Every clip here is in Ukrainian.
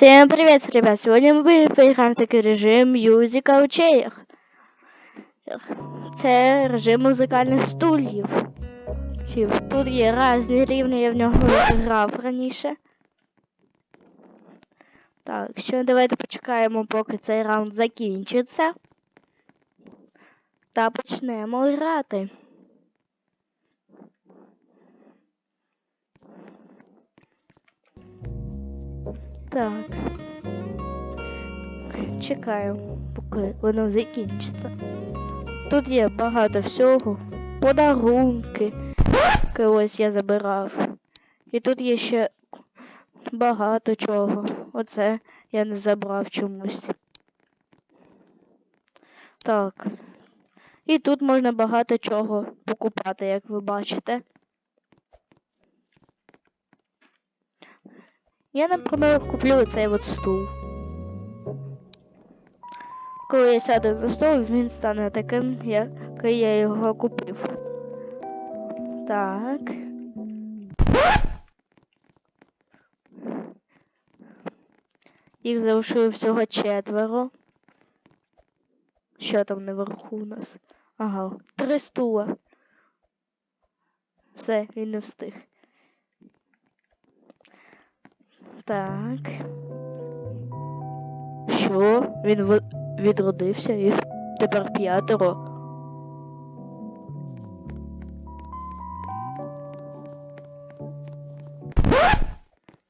Всем привет, ребят! Сегодня мы поиграем в такий режим Musical Chair. Це режим музикальних стульїв. Тут є різні рівні, я в нього грав раніше. Так, що давайте почекаємо, поки цей раунд закінчиться. Та почнемо грати. Так. Чекаю, поки воно закінчиться. Тут є багато всього. Подарунки. Ось я забирав. І тут є ще багато чого. Оце я не забрав чомусь. Так. І тут можна багато чого покупати, як ви бачите. Я, наприклад, куплю цей от стул. Коли я сяду за стол, він стане таким, який я його купив. Так. Їх залишили всього четверо. Що там наверху у нас? Ага, три стула. Все, він не встиг. Так. Що? Він відродився і тепер п'ятеро.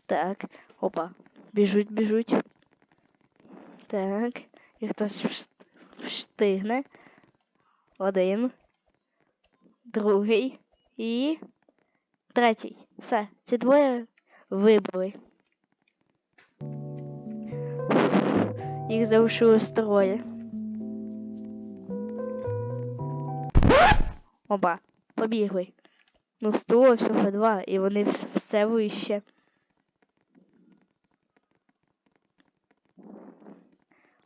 Так, опа. Біжуть, біжуть. Так. І хтось встигне. Один. Другий. І третій. Все. Ці двоє вибили. Їх залишилось троє. Оба, побігли. Ну, стуло всього два, і вони все вище.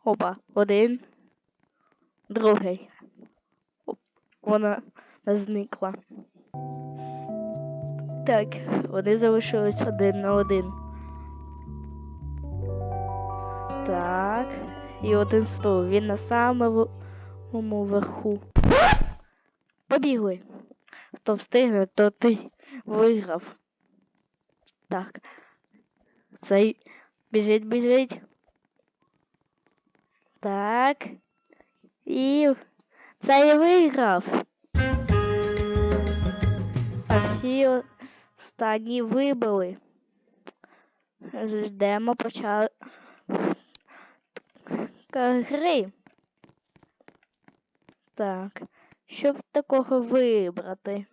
Опа, один, другий. Оп, вона зникла. Так, вони залишились один на один. Так. І один стол. Він на самому верху. Побігли. Хто встигне, то ти виграв. Так. Цей біжить, біжить. Так. І цей виграв. А всі останні вибили. Ждемо почали гри. Так, щоб такого вибрати.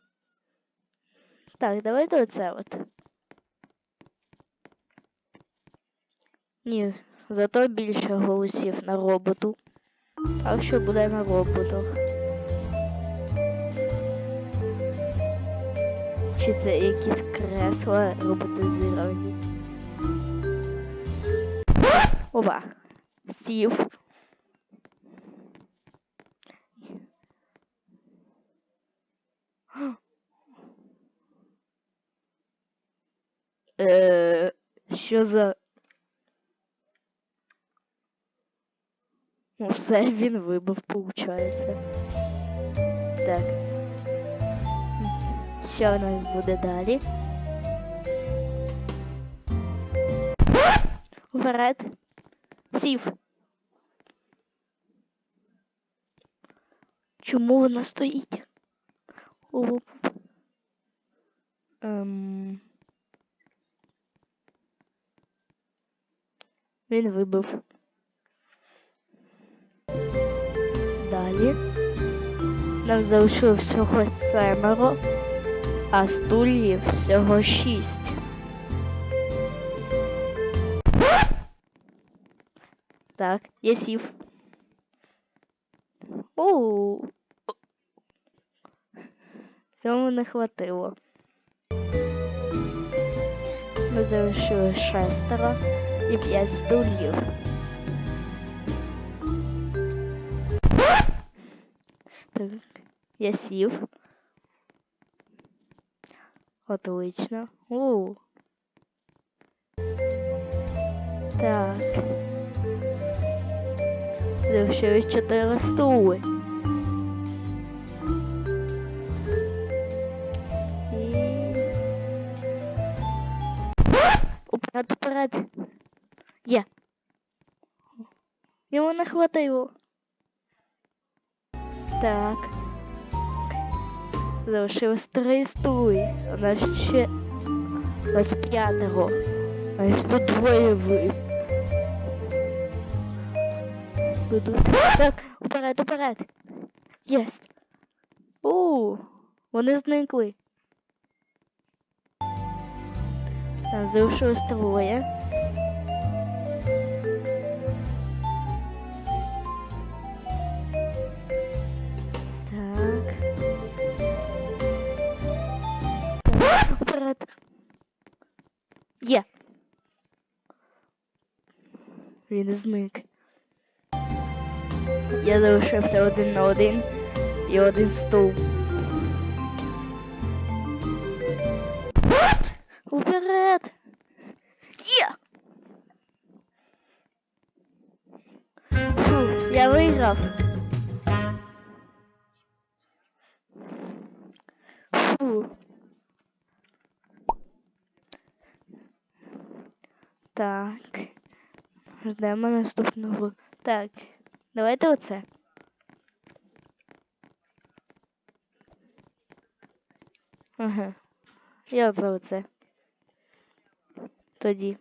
Так, давайте оце от. Ні, зато більше голосів на роботу. Так що буде на роботах. Чи це якісь кресла роботизовані? Ова сів. Е, що за... Ну, все він вибив. Так. Що у нас буде далі? Вперед. Чому вона стоїть? Оп. Ем... Він вибив. Далі. Нам залишилось всього семеро, а стульів всього шість. Так, я сів. Не хватило. Ми залишили шестеро і п'ять стульів. Так, я сів. Отлично. У. Так. Залишилось чотири стули. Уперед, уперед. Є. Йому не хватило. Так. Залишилось три стули. У нас ще у нас п'ятеро. А ж тут двоє. Так, уперед, уперед. Єс. У, вони зникли. Так, залишилось троє. Так. Уперед. Є. Він зник. Я залишився один на один і один стул. Я виграв. Фу. Так. Ждемо наступного. Так. Давайте оце. Ага. Я за оце. Тоді.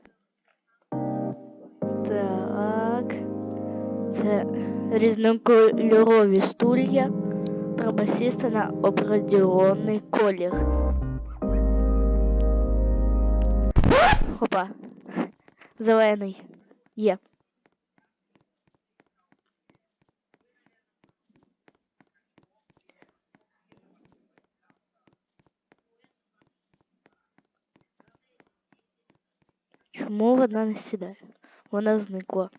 Різнокольорові стулья. Треба сісти на определенний колір. Опа. Зелений. Є. Чому вона не сідає? Вона зникла.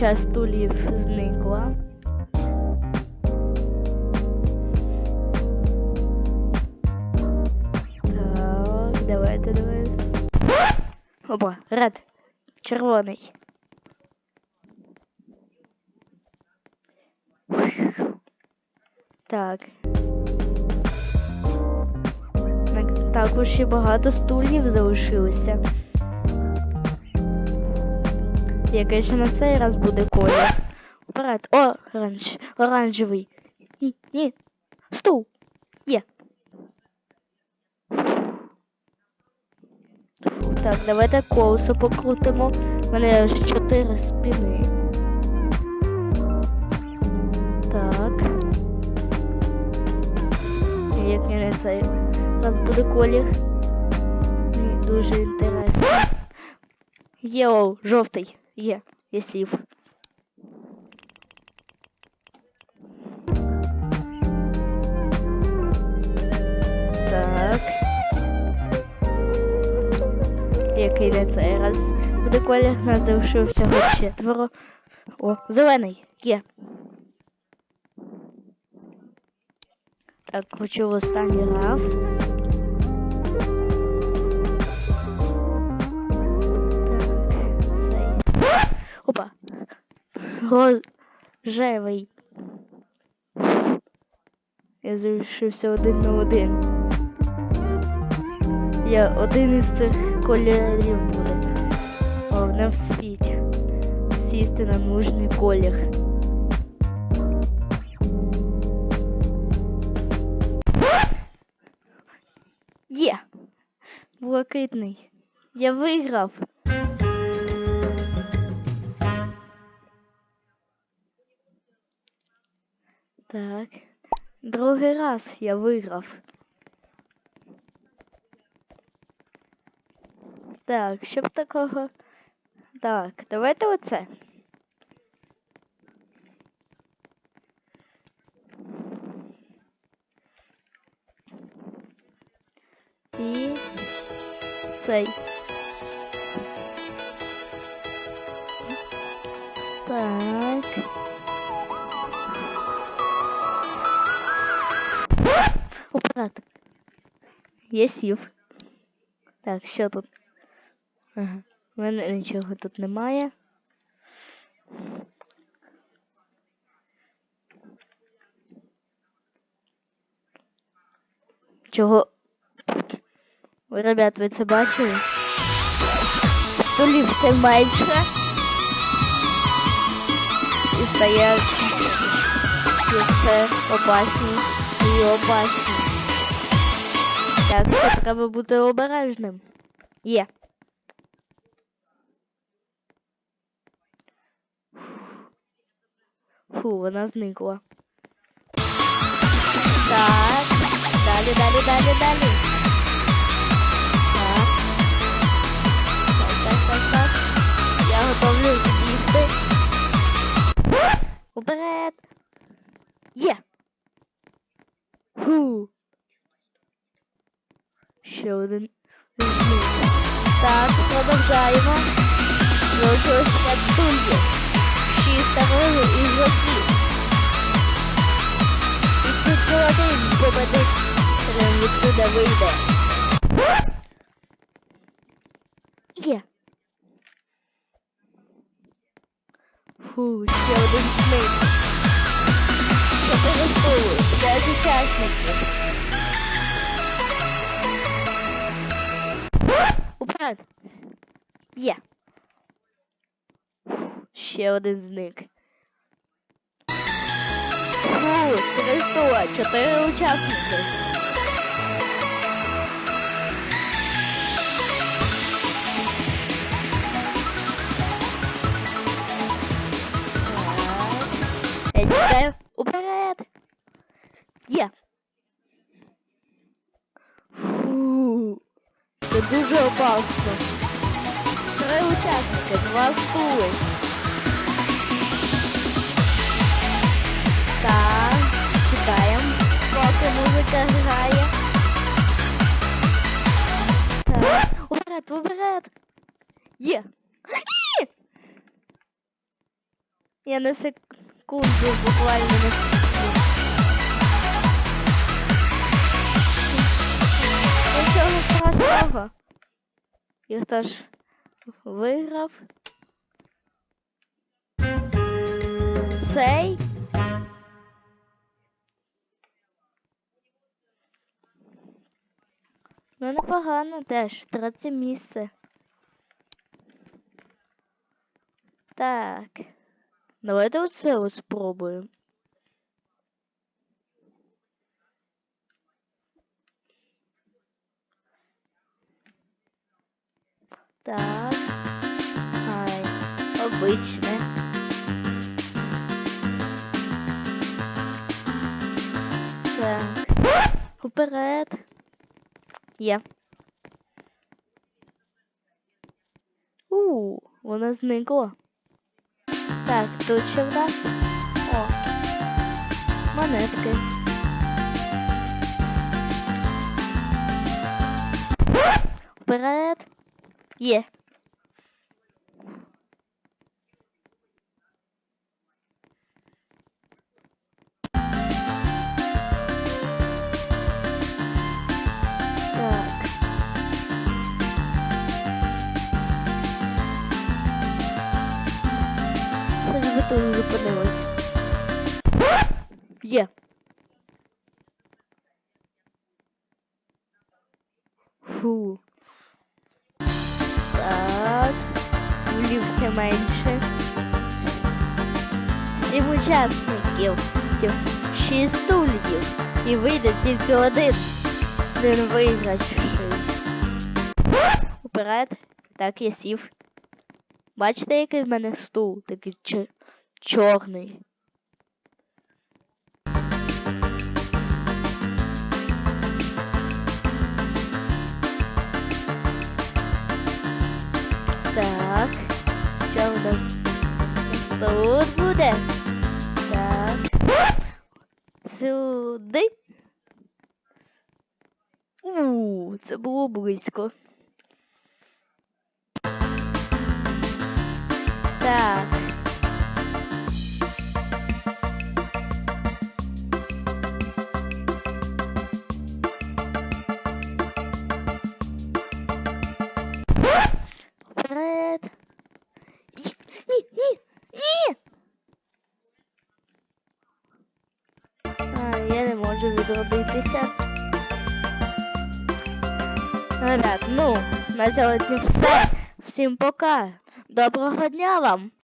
Час стулів зникла. Так, давайте, давайте. Опа, ред. Червоний. Так, Також ще багато стульів залишилося. Який же на цей раз буде колір? Вперед. Оранж. Оранжевий. Ні, ні. Стул. Є. Так, давайте колесо покрутимо. У мене аж чотири спіни. Так. Як на цей раз буде колір? Мені дуже інтересно. Єлоу, жовтий. Є, я сів. Так. Який на цей раз буде колір? Нас залишився четверо. О, зелений. Є. Так, хочу в останній раз. Опа. Рожевий. Я залишився один на один. Я один із цих кольорів буде. Головне вспіть. Сісти на нужний колір. Є. Блакитний. Я виграв. Так. Другий раз я виграв. Так, щоб такого. Так, давайте оце. І цей. Уперед. Я сів. Так, що тут? Ага. У мене нічого тут немає. Чого? Ой, ребят, ви це бачили? Столів все менше. І стає все опасні і опасні. Так, що треба бути обережним. Є. Фу, вона зникла. Так. Далі, далі, далі, далі. Так. Так, так, так, так. Я готовлю з'їсти. Уперед. Є. Ще один. зник. Так, продовжаємо. Залишилось 5 стульів. 6 старого і жовтів. І тільки один попаде, прям відсюди вийде. Є. Фу, ще один смик. Чотири стулу, п'ять учасників. Уперед. Є. Ще один зник. Фу, три стула, чотири учасники. Так. Я чекаю. Уперед. Є. Фу. Це дуже опасно. Три учасники, два стули. Так, чекаємо, поки музика грає. Так, уперед, уперед. Є. Я на секунду, буквально на І хто ж виграв? Цей Ну непогано теж, третє місце. Так. Давайте оце спробуємо. Так. Ай, обичне. Так. Уперед. Є. У, вона зникла. Так, тут що в нас? О, монетки. Вперед. Є. Тут зупинилось. Є. Фу. Менше. Сім учасників. Шість стульків. І вийде тільки один. Один виграший. Уперед. Так, я сів. Бачите, який в мене стул? Такий чорний. Тут буде? Так. Сюди. У, це було близько. Так. Відродитися. Ребят, ну, на сьогодні все. Всім пока. Доброго дня вам!